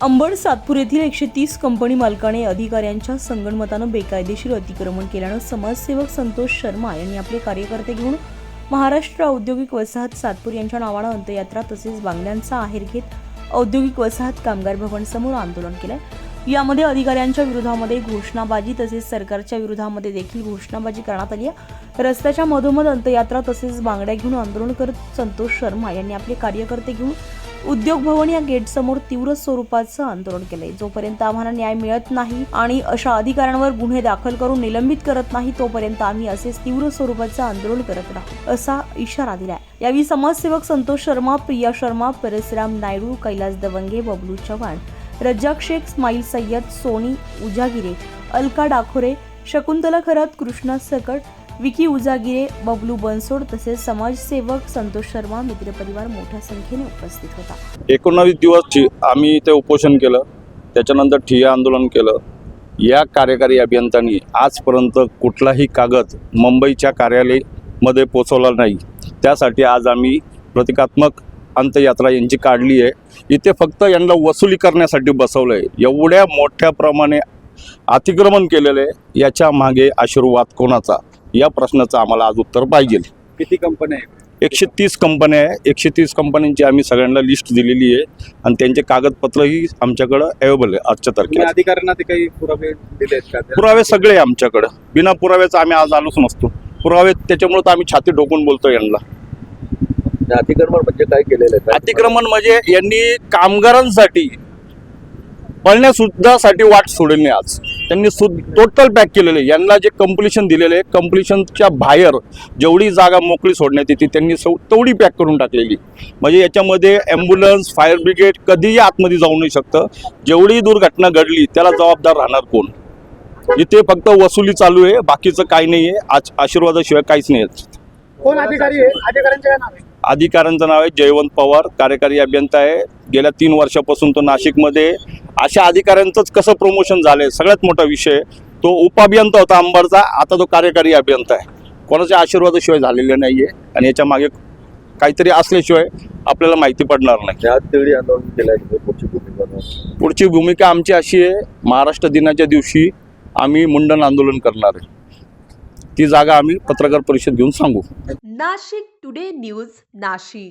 अंबड सातपूर येथील एकशे तीस कंपनी मालकाने अधिकाऱ्यांच्या संगणमतानं बेकायदेशीर अतिक्रमण केल्यानं समाजसेवक संतोष शर्मा यांनी आपले कार्यकर्ते घेऊन महाराष्ट्र औद्योगिक वसाहत सातपूर यांच्या नावानं अंत्ययात्रा तसेच बांगल्यांचा आहेर घेत औद्योगिक वसाहत कामगार भवन समोर आंदोलन केलंय. यामध्ये अधिकाऱ्यांच्या विरोधामध्ये घोषणाबाजी तसेच सरकारच्या विरोधामध्ये देखील घोषणाबाजी करण्यात आली आहे. रस्त्याच्या मधोमध अंत्ययात्रा तसेच बांगड्या घेऊन आंदोलन करत संतोष शर्मा यांनी आपले कार्यकर्ते घेऊन उद्योग भवन या गेटसमोर तीव्र स्वरूपाचं आंदोलन केलंय. जोपर्यंत आम्हाला न्याय मिळत नाही आणि अशा अधिकाऱ्यांवर गुन्हे दाखल करून निलंबित करत नाही तोपर्यंत आम्ही असेच तीव्र स्वरूपाचं आंदोलन करत राहू असा इशारा दिलाय. यावेळी समाजसेवक संतोष शर्मा प्रिया शर्मा परसराम नायडू कैलास दवंगे बबलू चव्हाण रज्जाक शेख स्माईल सय्यद सोनी उजागिरे अलका डाखोरे शकुंतला खरात कृष्णा सकट विकी उजागिरे बबलू बनसोड तसेच समाजसेवक संतोष शर्मा मित्रपरिवार मोठ्या संख्येने उपस्थित होता. एकोणावीस दिवस ठि आम्ही ते उपोषण केलं. त्याच्यानंतर ठिय्या आंदोलन केलं. या कार्यकारी अभियंत्यांनी आजपर्यंत कुठलाही कागद मुंबईच्या कार्यालयमध्ये पोचवला नाही. त्यासाठी आज आम्ही प्रतिकात्मक अंत्ययात्रा यांची काढली आहे. इथे फक्त यांना वसुली करण्यासाठी बसवलं आहे एवढ्या मोठ्या प्रमाणे अतिक्रमण केलेलं आहे. याच्या मागे आशीर्वाद कोणाचा? या प्रश्नाचं आम्हाला आज उत्तर पाहिजे. किती कंपन्या आहेत एकशे तीस कंपन्या आहे. एकशे तीस कंपन्यांची आम्ही सगळ्यांना लिस्ट दिलेली आहे. आणि त्यांचे कागदपत्रही आमच्याकडं अवेलेबल आहे आजच्या तारखेला अधिकाऱ्यांना ते काही पुरावे दिले आहेत का पुरावे सगळे आमच्याकडं. बिना पुराव्याचं आम्ही आज आलोच नसतो. पुरावे त्याच्यामुळे तर आम्ही छाती ठोकून बोलतो यांना. अतिक्रमण म्हणजे काय केलेलं आहे? अतिक्रमण म्हणजे यांनी कामगारांसाठी पळण्यासुद्धा साठी वाट सोडली नाही आज. त्यांनी सु टोटल पॅक केलेले. यांना जे कम्प्लिशन दिलेले आहे कम्प्लिशनच्या बाहेर जेवढी जागा मोकळी सोडण्यात येते त्यांनी सौ तेवढी पॅक करून टाकलेली. म्हणजे याच्यामध्ये ॲम्ब्युलन्स फायर ब्रिगेड कधीही आतमध्ये जाऊ नाही शकतं. जेवढी दुर्घटना घडली त्याला जबाबदार राहणार कोण? इथे फक्त वसुली चालू आहे बाकीचं काही नाही आहे आज आशीर्वादाशिवाय काहीच नाही कोण अधिकारी आहे? अधिकाऱ्यांचं नाव आहे? जयवंत पवार कार्यकारी अभियंता आहे. गेल्या तीन वर्षापासून तो नाशिकमध्ये अशा अधिकाऱ्यांचंच कसं प्रमोशन झालंय? सगळ्यात मोठा विषय तो उपअभियंता होता अंबरचा. आता तो कार्यकारी अभियंता आहे. कोणाच्या आशीर्वादाशिवाय झालेले नाही आहे आणि याच्या मागे काहीतरी असल्याशिवाय आपल्याला माहिती पडणार नाही. आज तेवढी आंदोलन केलं आहे पुढची भूमिका पुढची भूमिका आमची अशी आहे महाराष्ट्र दिनाच्या दिवशी आम्ही मुंडन आंदोलन करणार आहे. ती जागा आम्ही पत्रकार परिषद घेऊन सांगू. Nashik today news Nashik.